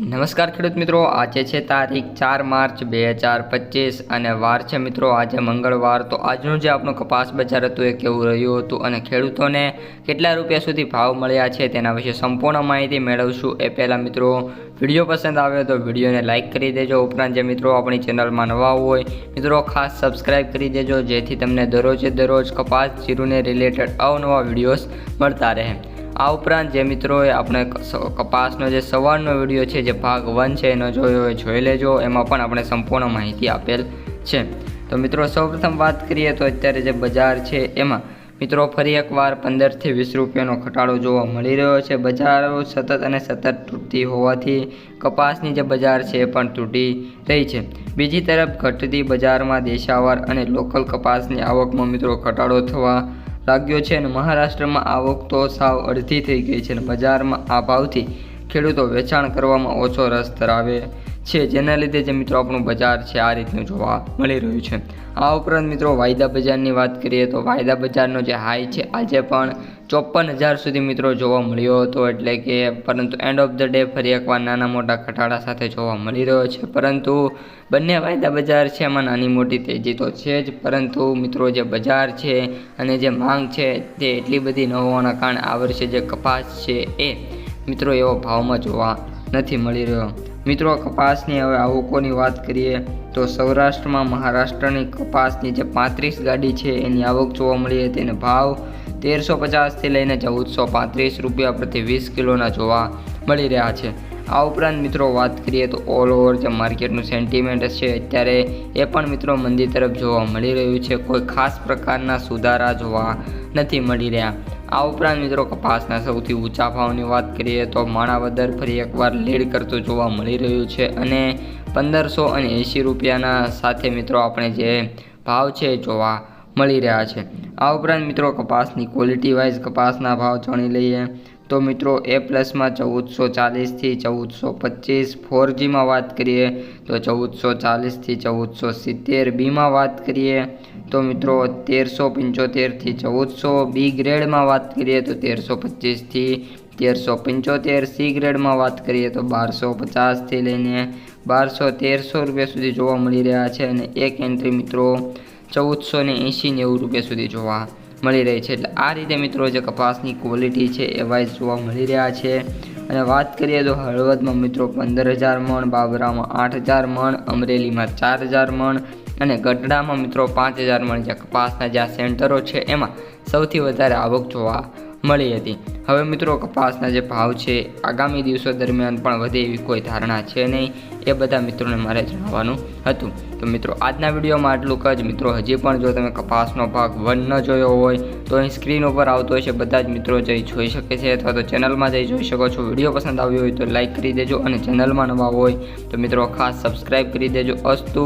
નમસ્કાર ખેડૂત મિત્રો, આજે છે તારીખ ચાર માર્ચ બે હજાર પચીસ અને વાર છે મિત્રો આજે મંગળવાર. તો આજનું જે આપણું કપાસ બજાર હતું એ કેવું રહ્યું હતું અને ખેડૂતોને કેટલા રૂપિયા સુધી ભાવ મળ્યા છે તેના વિશે સંપૂર્ણ માહિતી મેળવશું. એ પહેલાં મિત્રો, વીડિયો પસંદ આવે તો વિડીયોને લાઇક કરી દેજો. ઉપરાંત જે મિત્રો આપણી ચેનલમાં નવા હોય, મિત્રો ખાસ સબસ્ક્રાઇબ કરી દેજો જેથી તમને દરરોજે દરરોજ કપાસ જીરુને રિલેટેડ અવનવા વિડીયોઝ મળતા રહે. આ ઉપરાંત જે મિત્રોએ આપણે કપાસનો જે સવારનો વીડિયો છે, જે ભાગ વન છે, એનો જોયો હોય જોઈ લેજો. એમાં પણ આપણે સંપૂર્ણ માહિતી આપેલ છે. તો મિત્રો, સૌપ્રથમ વાત કરીએ તો અત્યારે જે બજાર છે, એમાં મિત્રો ફરી એકવાર પંદરથી વીસ રૂપિયાનો ઘટાડો જોવા મળી રહ્યો છે. બજારો સતત અને સતત તૂટતી હોવાથી કપાસની જે બજાર છે, એ પણ તૂટી રહી છે. બીજી તરફ ઘટતી બજારમાં દેશાવાર અને લોકલ કપાસની આવકમાં મિત્રો ઘટાડો થવા લાગ્યો છે અને મહારાષ્ટ્રમાં આવક તો સાવ અડધી થઈ ગઈ છે અને બજારમાં આ ભાવથી ખેડૂતો વેચાણ કરવામાં ઓછો રસ ધરાવે છે. જેના લીધે જે મિત્રો આપણું બજાર છે, આ રીતનું જોવા મળી રહ્યું છે. આ ઉપરાંત મિત્રો વાયદા બજારની વાત કરીએ તો વાયદા બજારનો જે હાઈ છે, આજે પણ ચોપન હજાર સુધી મિત્રો જોવા મળ્યો હતો. એટલે કે પરંતુ એન્ડ ઓફ ધ ડે ફરી એકવાર નાના મોટા ઘટાડા સાથે જોવા મળી રહ્યો છે. પરંતુ બંને વાયદા બજાર છે, એમાં નાની મોટી તેજી તો છે જ. પરંતુ મિત્રો જે બજાર છે અને જે માંગ છે, તે એટલી બધી ન હોવાના કારણે આ વર્ષે જે કપાસ છે, એ મિત્રો એવો ભાવમાં જોવા નથી મળી રહ્યો. મિત્રો, કપાસની હવે આવકોની વાત કરીએ તો સૌરાષ્ટ્રમાં મહારાષ્ટ્રની કપાસની જે પાંત્રીસ ગાડી છે, એની આવક જોવા મળી હતી અને ભાવ તેરસો પચાસથી લઈને ચૌદસો પાંત્રીસ રૂપિયા પ્રતિ વીસ કિલોના જોવા મળી રહ્યા છે. આ ઉપરાંત મિત્રો, વાત કરીએ તો ઓલ ઓવર જે માર્કેટનું સેન્ટિમેન્ટ છે, અત્યારે એ પણ મિત્રો મંદી તરફ જોવા મળી રહ્યું છે. કોઈ ખાસ પ્રકારના સુધારા જોવા નથી મળી રહ્યા. આ ઉપરાંત મિત્રો કપાસના સૌથી ઊંચા ભાવની વાત કરીએ તો માણાવદર ફરી એકવાર લીડ કરતું જોવા મળી રહ્યું છે અને પંદરસો અને એંશી રૂપિયાના સાથે મિત્રો આપણે જે ભાવ છે જોવા મળી રહ્યા છે. આ ઉપરાંત મિત્રો કપાસની ક્વોલિટી વાઇઝ કપાસના ભાવ જાણી લઈએ તો મિત્રો એ પ્લસમાં ચૌદસો ચાલીસથી ચૌદસો પચીસ ફોર જીમાં વાત કરીએ તો ચૌદસો ચાલીસથી ચૌદસો સિત્તેર બીમાં વાત કરીએ તો મિત્રો, તેરસો પંચોતેરથી ચૌદસો બી ગ્રેડમાં વાત કરીએ તો તેરસો પચીસથી તેરસો પંચોતેર સી ગ્રેડમાં વાત કરીએ તો બારસો પચાસથી લઈને બારસો તેરસો રૂપિયા સુધી જોવા મળી રહ્યા છે અને એક એન્ટ્રી મિત્રો ચૌદસો ને એંસી નેવું રૂપિયા સુધી જોવા મળી રહી છે. એટલે આ રીતે મિત્રો જે કપાસની ક્વોલિટી છે એ વાઇઝ જોવા મળી રહ્યા છે. અને વાત કરીએ તો હળવદમાં મિત્રો પંદર હજાર મણ, બાબરામાં આઠ હજાર મણ, અમરેલીમાં ચાર હજાર મણ અને ગઢડામાં મિત્રો પાંચ હજાર મણ જે કપાસના જ્યાં સેન્ટરો છે, એમાં સૌથી વધારે આવક જોવા મળી હતી. હવે મિત્રો કપાસના જે ભાવ છે, આગામી દિવસો દરમિયાન પણ વધે એવી કોઈ ધારણા છે નહીં, એ બધા મિત્રોને મારે જણાવવાનું હતું. તો મિત્રો, આજના વિડીયોમાં આટલું જ. મિત્રો, હજી પણ જો તમે કપાસનો ભાગ વન ન જોયો હોય, તો અહીં સ્ક્રીન ઉપર આવતો હોય છે બધા જ મિત્રો જઈ જોઈ શકે છે અથવા તો ચેનલમાં જઈ જોઈ શકો છો. વીડિયો પસંદ આવ્યો હોય તો લાઇક કરી દેજો અને ચેનલમાં નવા હોય, તો મિત્રો ખાસ સબસ્ક્રાઈબ કરી દેજો. અસ્તુ